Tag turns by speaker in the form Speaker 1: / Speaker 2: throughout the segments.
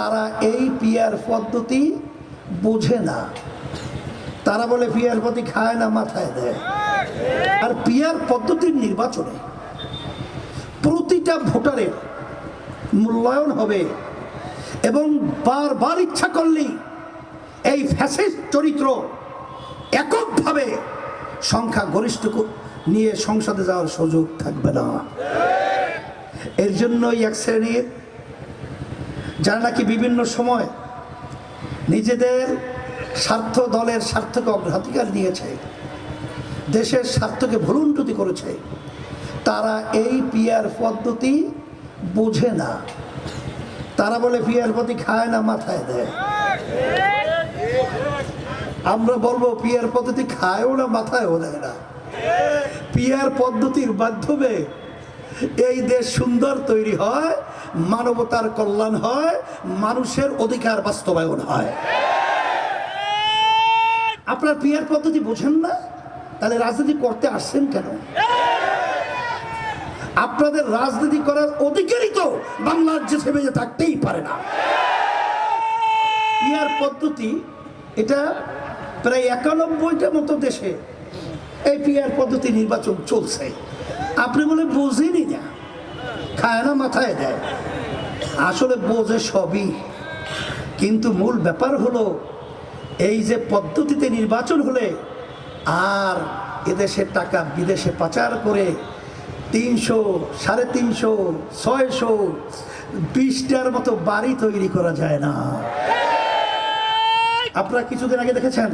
Speaker 1: তারা এই পিয়ার পদ্ধতি বোঝে না। তারা বলে পিয়ার পদ্ধতি খায় না, মাথায় দেয়। আর পিয়ার পদ্ধতির নির্বাচনে প্রতিটা ভোটারের মূল্যায়ন হবে এবং বারবার ইচ্ছা করলেই এই ফ্যাসিস্ট চরিত্র এককভাবে সংখ্যা গরিষ্ঠ নিয়ে সংসদে যাওয়ার সুযোগ থাকবে না। এর জন্যই এক শ্রেণির যারা নাকি বিভিন্ন সময় নিজেদের স্বার্থ দলের স্বার্থকে অগ্রাধিকার দিয়েছে, দেশের স্বার্থকে ভুলুন্টুতি করেছে, তারা এই পিয়ার পদ্ধতি বোঝে না। তারা বলে পিয়ার পদ্ধতি খায় না, মাথায় দেয়। আমরা বলব পিয়ার পদ্ধতি খায়ও না, মাথায়ও দেয় না। পিয়ার পদ্ধতির মাধ্যমে এই দেশ সুন্দর তৈরি হয়, মানবতার কল্যাণ হয়, মানুষের অধিকার বাস্তবায়ন হয়। আপনার পিয়ার পদ্ধতি বোঝেন না? তাহলে রাজনীতি করতে আসছেন কেন? আপনাদের রাজনীতি করার অধিকারই তো বাংলার যে বেঁচে থাকতেই পারে না। পিয়ার পদ্ধতি, এটা প্রায় একানব্বইটা মতো দেশে এই পিয়ার পদ্ধতি নির্বাচন চলছে। আপনি বলে বোঝেনি না। খায় না, মাথায় দেয়। আসলে বোঝে সবই। কিন্তু মূল ব্যাপার হলো, এই যে পদ্ধতিতে নির্বাচন হলে আর এদেশের টাকা বিদেশে পাচার করে তিনশো, সাড়ে তিনশো, ছয়শো, বিশটার মতো বাড়ি তৈরি করা যায় না। আপনারা কিছুদিন আগে দেখেছেন,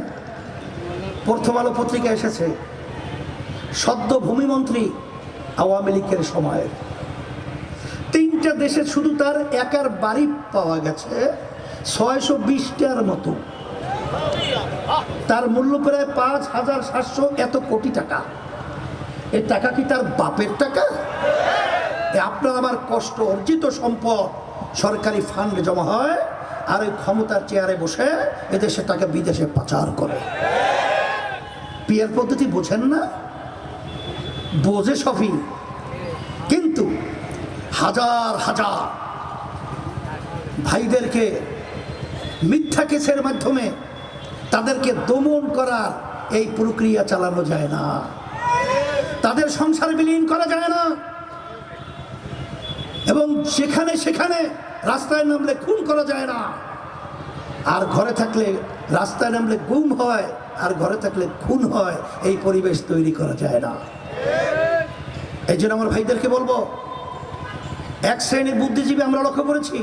Speaker 1: প্রথম আলো পত্রিকা এসেছে। সদ্য ভূমিমন্ত্রী আওয়ামী লীগের সময়ের। তিনটা দেশে শুধু তার একার বাড়ি পাওয়া গেছে, ছয়শো বিশটার মতো। তার মূল্য প্রায় পাঁচ হাজার সাতশো এত কোটি টাকা। এ টাকা কি তার বাপের টাকা? আপনার আমার কষ্ট, অর্জিত সম্পদ সরকারি ফান্ডে জমা হয় আর ওই ক্ষমতার চেয়ারে বসে এদেশে টাকা বিদেশে পাচার করে। পিয়ার পদ্ধতি বোঝেন না? বোঝে সফি কিন্তু হাজার হাজার ভাইদেরকে মিথ্যা কেসের মাধ্যমে তাদেরকে দমন করার এই প্রক্রিয়া চালানো যায় না। তাদের সংসার বিলীন করা যায় না। এবং সেখানে সেখানে রাস্তায় নামলে খুন করা যায় না। আর ঘরে থাকলে রাস্তায় নামলে গুম হয়, আর ঘরে থাকলে খুন হয়, এই পরিবেশ তৈরি করা যায় না। এই জন্য আমার ভাইদেরকে বলব এক শ্রেণির বুদ্ধিজীবী আমরা লক্ষ্য করেছি।